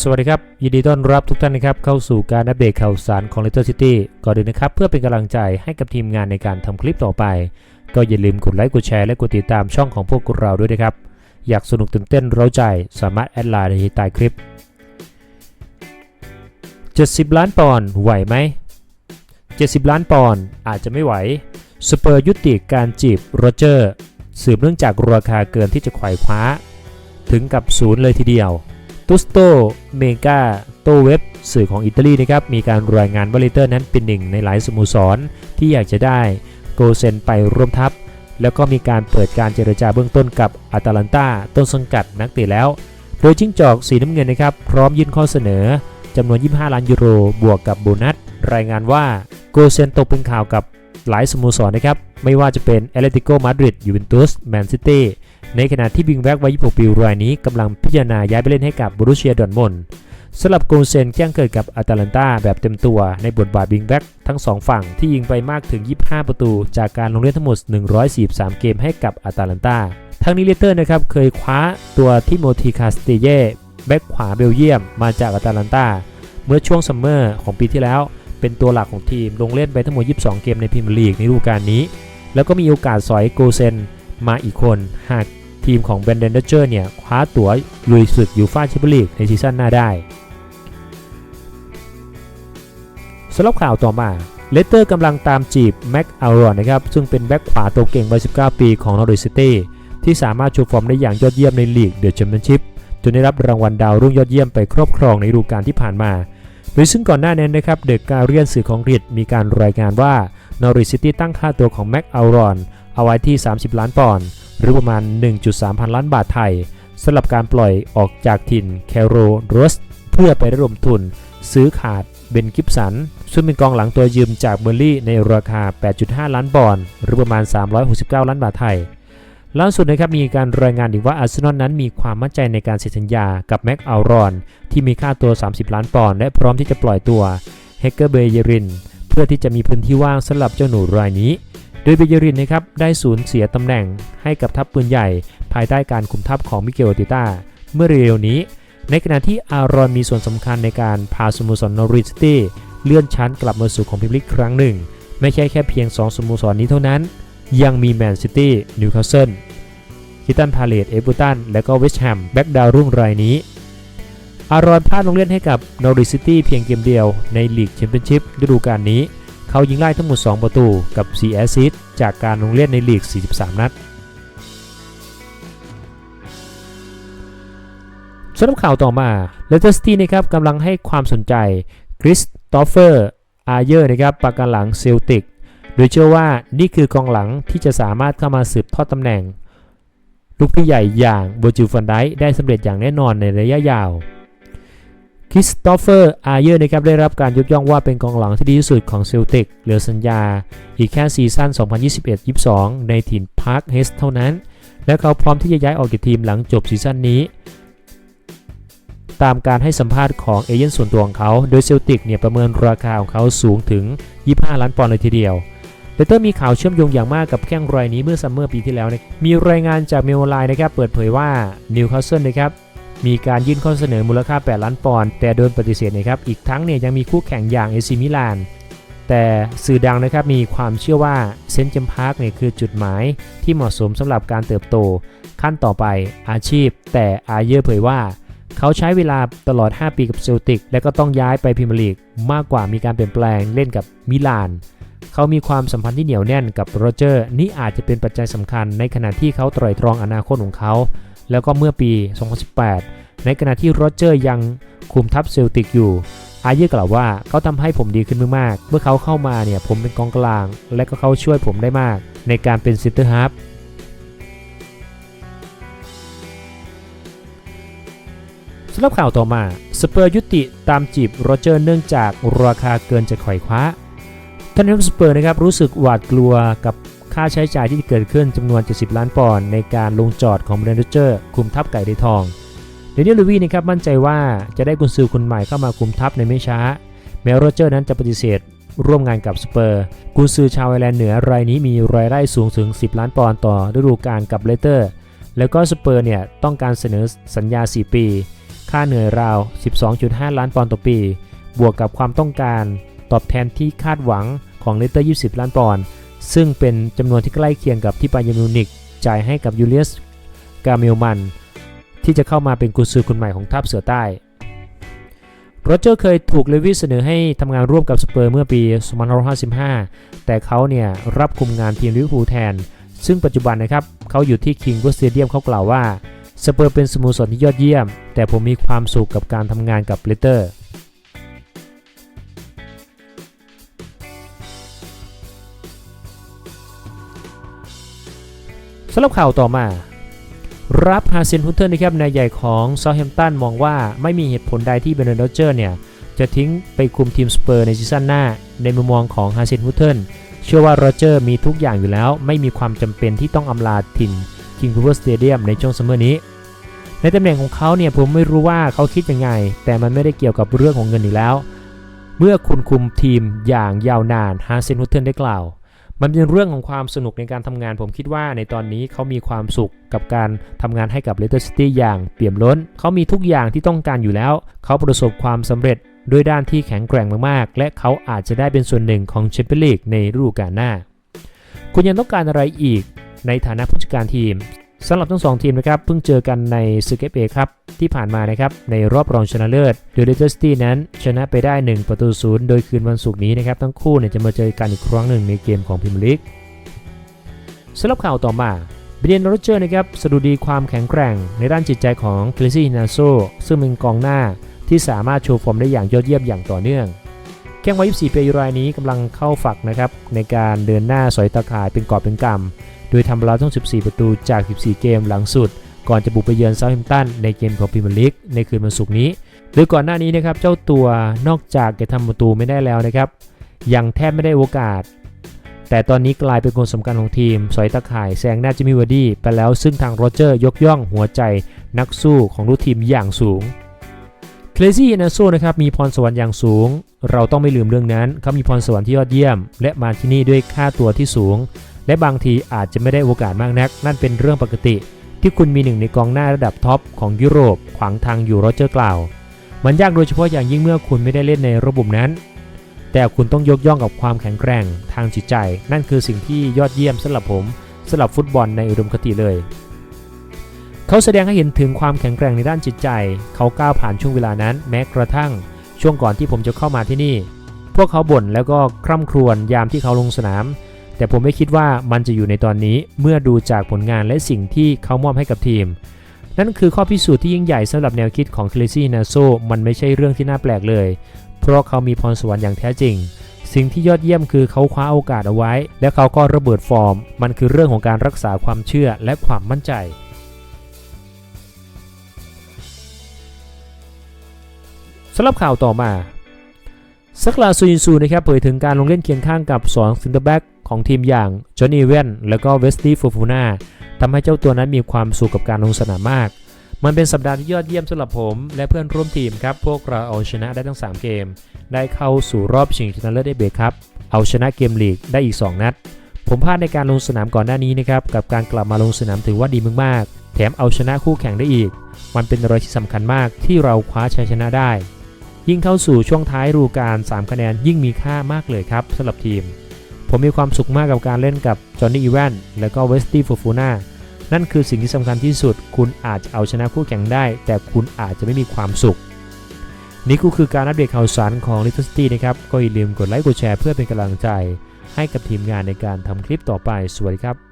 สวัสดีครับ ยินดีต้อนรับทุกท่านนะครับเข้าสู่การอัปเดตข่าวสารของ Leicester City ก่อนอื่นนะครับ เพื่อเป็นกำลังใจให้กับทีมงานในการทำคลิปต่อไป ก็อย่าลืมกดไลค์กดแชร์และกดติดตามช่องของพวกเราด้วยนะครับ อยากสนุกตื่นเต้นเร้าใจสามารถแอดไลน์ในใต้คลิป 70 ล้านปอนด์ไหวไหม 70 ล้านปอนด์อาจจะไม่ไหวสเปอร์ยุติการจีบโรเจอร์สืบเนื่องจากราคาเกินที่จะไขว่คว้า ถึงกับศูนย์เลยทีเดียว ตุสโตเมกาโตเว็บสื่อของอิตาลีนะครับมีการรายงานว่าเลเตอร์นั้นเป็นหนึ่งในหลายสโมสร ที่อยากจะได้โกเซนไปร่วมทัพ แล้วก็มีการเปิดการเจรจาเบื้องต้นกับอาตาลันตาต้นสังกัดนักเตะแล้ว โดยจิ้งจอกสีน้ำเงินนะครับพร้อมยื่นข้อเสนอจำนวน 25 ล้านยูโร บวกกับโบนัส รายงานว่าโกเซนตกเป็นข่าวกับหลายสโมสรนะครับไม่ว่าจะเป็นแอตเลติโกมาดริดยูเวนตุสแมนซิตี้ ในขณะที่บิงแบ็กวัย 26 ปีรายนี้กำลังพิจารณาย้ายไปเล่นให้กับบรูเชียดอนมอนสำหรับโกเซนแจ้งเกิดกับอาตาลันตาแบบเต็มตัวในบทบาทบิงแบ็กทั้ง 2 ฝั่งที่ยิงไปมากถึง 25 ประตู จากการลงเล่นทั้งหมด 143 เกมให้กับอาตาลันตาทั้งนี้เลเตอร์นะครับเคยคว้าตัวทิโมธีคาสเตเย่แบ็กขวาเบลเยียมมาจากอาตาลันตาเมื่อช่วงซัมเมอร์ของปีที่แล้ว เป็นตัวหลักของทีมลงเล่นไปทั้งหมด 22 เกมในพรีเมียร์ลีกในฤดูกาลนี้ แล้วก็มีโอกาสสอยโกเซน มาอีกคน หากทีมของเบนเดนเดเจอร์เนี่ยคว้าตั๋วลุยศึกยูฟ่าแชมเปี้ยนลีกในซีซั่นหน้าได้สำหรับข่าวต่อมาเลสเตอร์กำลังตามจีบแม็กอัลรอนนะครับซึ่งเป็นแบ็กขวาตัวเก่งวัย 19 ปีของนอริสซิตี้ที่สามารถโชว์ฟอร์มได้อย่างยอดเยี่ยมในลีกเดอะแชมเปี้ยนชิพจนได้รับรางวัลดาวรุ่งยอดเยี่ยมไปครอบครองในฤดูกาลที่ผ่านมาโดยซึ่งก่อนหน้านั้นนะครับเดอะการเรียนสื่อของอังกฤษมีการรายงานว่านอริสซิตี้ตั้งค่าตัวของแม็กอัลรอน เอาไว้ที่ 30 ล้านปอนด์หรือประมาณ 1.3 พันล้านบาทไทยสำหรับการปล่อยออกจากถิ่นแคโรโรสเพื่อไประดมทุน ซื้อขาดเบนกิฟสัน ซึ่งเป็นกองหลังตัวยืมจากเบอร์ลี่ในราคา 8.5 ล้านปอนด์หรือประมาณ 369 ล้านบาทไทยล่าสุดนะครับมีการรายงานอีกว่าอาร์เซนอลนั้นมีความมั่นใจในการเซ็นสัญญากับแม็กอัลรอน ที่มีค่าตัว 30 ล้านปอนด์และพร้อมที่จะปล่อยตัวเฮกเกอร์เบเยริน เพื่อที่จะมีพื้นที่ว่างสำหรับเจ้าหนูรายนี้ โดยเบเยรินนะครับได้สูญเสียตำแหน่งให้กับทัพปืนใหญ่ ภายใต้การคุมทัพของมิเกลติต้าเมื่อเร็วๆนี้ ในขณะที่อารอนมีส่วนสำคัญในการพาสโมสรนอริสตี้เลื่อนชั้นกลับมาสู่ของพิมลิกครั้งหนึ่ง ไม่ใช่แค่เพียง 2สโมสรนนี้เท่านั้น ยังมีแมนซิตี้นิวคาสเซิลคิตันพาเลตเอเวอร์ตันและก็เวสต์แฮมแบ็กดาวรุ่งรายนี้ อารอนพลาดลงเล่นให้กับนอริสตี้เพียงเกมเดียวในลีกแชมเปี้ยนชิพฤดูกาลนี้ เขายิงไล่ทั้งหมด 2 ประตูกับ 4 แอสซิสต์จากการลงเล่นในลีก 43 นัดสำหรับข่าวต่อมาเลสเตอร์ซิตี้นะครับกำลังให้ความสนใจคริสตอฟเฟอร์อาเยอร์นะครับปากการหลังเซลติกโดยเชื่อว่านี่คือกองหลังที่จะสามารถเข้ามาสืบทอดตำแหน่ง ลูกพี่ใหญ่อย่างโบจิลฟันไดได้สำเร็จอย่างแน่นอนในระยะยาว คริสโตเฟอร์อาเยอร์นะครับได้รับการยกย่องว่าเป็นกองหลังที่ดีที่สุดของเซลติกเหลือสัญญา อีกแค่ซีซั่น 2021-22 ในถิ่นพาร์คเฮสเท่านั้น และเขาพร้อมที่จะย้ายออกจากทีมหลังจบซีซั่นนี้ ตามการให้สัมภาษณ์ของเอเย่นส่วนตัวของเขา โดยเซลติกเนี่ยประเมินราคาของเขาสูงถึง 25 ล้านปอนด์เลยทีเดียวเลเตอร์มีข่าวเชื่อมโยงอย่างมากกับแข้งรายนี้เมื่อซัมเมอร์ปีที่แล้วนะมีรายงานจากเมลไลน์นะครับเปิดเผยว่านิวคาสเซิลนะครับ มีการยื่นข้อเสนอมูลค่า 8 ล้านปอนด์แต่โดนปฏิเสธนะครับ อีกทั้งเนี่ยยังมีคู่แข่งอย่างเอซิมิลาน แต่สื่อดังนะครับมีความเชื่อว่าเซนต์เจมพาร์คเนี่ยคือจุดหมายที่เหมาะสมสำหรับการเติบโต ขั้นต่อไปอาชีพ แต่อาเยอร์เผยว่า เขาใช้เวลาตลอด 5 ปีกับเซลติก และก็ต้องย้ายไปพรีเมียร์ลีกมากกว่ามีการเปลี่ยนแปลงเล่นกับมิลานเขามีความสัมพันธ์ที่เหนียวแน่นกับโรเจอร์ นี่อาจจะเป็นปัจจัยสำคัญในขณะที่เขาตร่ตรองอนาคตของเขา แล้วก็เมื่อปี 2018 ในขณะที่โรเจอร์ยังคุมทัพเซลติกอยู่ อาเยอร์กล่าวว่าเขาทำให้ผมดีขึ้นมากๆ เมื่อเขาเข้ามาเนี่ยผมเป็นกองกลาง และก็เขาช่วยผมได้มาก ในการเป็นซินเตอร์ฮาร์ฟสำหรับข่าวต่อมาสเปอร์ยุติตามจีบโรเจอร์เนื่องจากราคาเกินจะไขว่คว้าท่านสเปอร์นะครับรู้สึกหวาดกลัวกับ ค่าใช้จ่ายที่เกิดขึ้นจำนวน 70 ล้านปอนด์ในการลงจอดของเบรนด์โรเจอร์คุมทัพไก่ในทองเดนิเอลลูวีนะครับมั่นใจว่าจะได้กุนซือคนใหม่เข้ามาคุมทัพในไม่ช้า แม้โรเจอร์นั้นจะปฏิเสธร่วมงานกับสเปอร์กุนซือชาวไอร์แลนด์เหนือรายนี้มีรายได้สูงถึง 10 ล้านปอนด์ต่อฤดูกาลกับเลเตอร์ แล้วก็สเปอร์เนี่ยต้องการเสนอสัญญา 4 ปี ค่าเหนื่อยราว 12.5 ล้านปอนด์ต่อปี บวกกับความต้องการ ตอบแทนที่คาดหวังของเลสเตอร์ 20 ล้านปอนด์ ซึ่งเป็นจำนวนที่ใกล้เคียงกับที่บาเยนมิวนิกจ่ายให้กับยูเลียสกาเมลมัน ที่จะเข้ามาเป็นกุซือคนใหม่ของทัพเสือใต้โรเจอร์เคยถูกเลวิสเสนอให้ทำงานร่วมกับสเปอร์เมื่อปี 2555 แต่เขาเนี่ยรับคุมงานทีมลิเวอร์พูลแทน ซึ่งปัจจุบันนะครับเขาอยู่ที่คิงส์สเตเดียมเขากล่าวว่าสเปอร์เป็นสโมสรที่ยอดเยี่ยม แต่ผมมีความสุขกับการทำงานกับเลเตอร์ สำหรับข่าวต่อมา รับฮาเซนฮุตเทอร์นะครับนายใหญ่ของเซาท์แฮมป์ตันมองว่าไม่มีเหตุผลใดที่เบรนด์โรเจอร์เนี่ย จะทิ้งไปคุมทีมสเปอร์ในซีซั่นหน้า ในมุมมองของฮาเซนฮุตเทอร์เชื่อว่าโรเจอร์มีทุกอย่างอยู่แล้ว ไม่มีความจำเป็นที่ต้องอำลาถิ่นคิงพูเวอร์สเตเดียมในช่วงซัมเมอร์นี้ ในตำแหน่งของเขาเนี่ยผมไม่รู้ว่าเขาคิดยังไง แต่มันไม่ได้เกี่ยวกับเรื่องของเงินอีกแล้ว เมื่อคุณคุมทีมอย่างยาวนานฮาเซนฮุตเทอร์ได้กล่าว มันเป็นเรื่องของความสนุกในการทำงาน ผมคิดว่าในตอนนี้เขามีความสุขกับการทำงานให้กับเลสเตอร์ซิตี้อย่างเปี่ยมล้น เขามีทุกอย่างที่ต้องการอยู่แล้ว เขาประสบความสำเร็จด้วยด้านที่แข็งแกร่งมากๆ และเขาอาจจะได้เป็นส่วนหนึ่งของแชมเปี้ยนลีกในฤดูกาลหน้า คุณยังต้องการอะไรอีกในฐานะผู้จัดการทีม สำหรับทั้งสองทีมนะครับเพิ่งเจอกันในซึเกเอครับที่ผ่านมานะครับในรอบรองชนะเลิศโดยเลสเตอร์ซิตี้นั้น ชนะไปได้ 1 ประตูศูนย์โดยคืนวันศุกร์นี้นะครับทั้งคู่เนี่ยจะมาเจอกันอีกครั้งหนึ่งในเกมของพรีเมียร์ลีกสำหรับข่าวต่อมาเบรนโรเจอร์นะครับสะดุดีความแข็งแกร่งในด้านจิตใจของคลิซี่นาโซซึ่งเป็นกองหน้าที่สามารถโชว์ฟอร์มได้อย่างยอดเยี่ยมอย่างต่อเนื่องแข้งวัย24ปีรายนี้กำลังเข้าฝักนะครับในการเดินหน้าสอยตาข่ายเป็นกอบเป็นกำ โดยทำไปแล้วทั้ง 14 ประตูจาก 14 เกมหลังสุด ก่อนจะบุกไปเยือนเซาท์แฮมป์ตันในเกมของพรีเมียร์ลีกในคืนวันศุกร์นี้ โดยก่อนหน้านี้นะครับเจ้าตัวนอกจากจะทำประตูไม่ได้แล้วนะครับ ยังแทบไม่ได้โอกาส แต่ตอนนี้กลายเป็นคนสำคัญของทีม สอยตะข่ายแซงหน้าจิมมี่วาร์ดี้ไปแล้วซึ่งทางโรเจอร์ยกย่องหัวใจนักสู้ของลูกทีมอย่างสูงเคลซี่นาโซนะครับมีพรสวรรค์อย่างสูง เราต้องไม่ลืมเรื่องนั้น เขามีพรสวรรค์ที่ยอดเยี่ยม และมาที่นี่ด้วยค่าตัวที่สูง และบางทีอาจจะไม่ได้โอกาสมากนัก นั่นเป็นเรื่องปกติ ที่คุณมีหนึ่งในกองหน้าระดับท็อปของยุโรป ขวางทางอยู่โรเจอร์กล่าว มันยากโดยเฉพาะอย่างยิ่งเมื่อคุณไม่ได้เล่นในระบบนั้น แต่คุณต้องยกย่องกับความแข็งแกร่งทางจิตใจ นั่นคือสิ่งที่ยอดเยี่ยมสำหรับผมสำหรับฟุตบอลในอุดมคติเลย เขาแสดงให้เห็นถึงความแข็งแกร่งในด้านจิตใจ เขาก้าวผ่านช่วงเวลานั้น แม้กระทั่งช่วงก่อนที่ผมจะเข้ามาที่นี่ พวกเขาบ่นแล้วก็คร่ำครวญยามที่เขาลงสนาม แต่ผมไม่คิดว่ามันจะอยู่ในตอนนี้เมื่อดูจากผลงานและสิ่งที่เขามอบให้กับทีม นั่นคือข้อพิสูจน์ที่ยิ่งใหญ่สำหรับแนวคิดของคลซี่นาโซมันไม่ใช่เรื่องที่น่าแปลกเลย เพราะเขามีพรสวรรค์อย่างแท้จริง สิ่งที่ยอดเยี่ยมคือเขาคว้าโอกาสเอาไว้ และเขาก็ระเบิดฟอร์ม มันคือเรื่องของการรักษาความเชื่อและความมั่นใจสำหรับข่าวต่อมาซักลาซูยินซูนะครับเผยถึงการลงเล่นเคียงข้างกับ2ซินเตอร์แบ็ก ของทีมอย่างจอห์นีเวนและก็เวสตี้ฟูฟูนาทำให้เจ้าตัวนั้นมีความสุขกับการลงสนามมาก มันเป็นสัปดาห์ที่ยอดเยี่ยมสำหรับผมและเพื่อนร่วมทีมครับ พวกเราเอาชนะได้ทั้ง 3 เกม ได้เข้าสู่รอบชิงชนะเลิศได้เบรกครับ เอาชนะเกมลีกได้อีก 2 นัด ผมพลาดในการลงสนามก่อนหน้านี้นะครับกับการกลับมาลงสนามถือว่าดีมากๆ แถมเอาชนะคู่แข่งได้อีก มันเป็นอะไรที่สำคัญมากที่เราคว้าชัยชนะได้ยิ่งเข้าสู่ช่วงท้ายฤดูกาล3คะแนนยิ่งมีค่ามากเลยครับสำหรับทีม ผมมีความสุขมากกับการเล่นกับจอห์นนี่อีแวนและก็เวสตี้ฟูฟูน่านั่นคือสิ่งที่สำคัญที่สุด คุณอาจจะเอาชนะคู่แข่งได้ แต่คุณอาจจะไม่มีความสุข นี่ก็คือการอัปเดตข่าวสารของ Little City นะครับ ก็อย่าลืมกดไลค์กดแชร์เพื่อเป็นกำลังใจ ให้กับทีมงานในการทำคลิปต่อไป สวัสดีครับ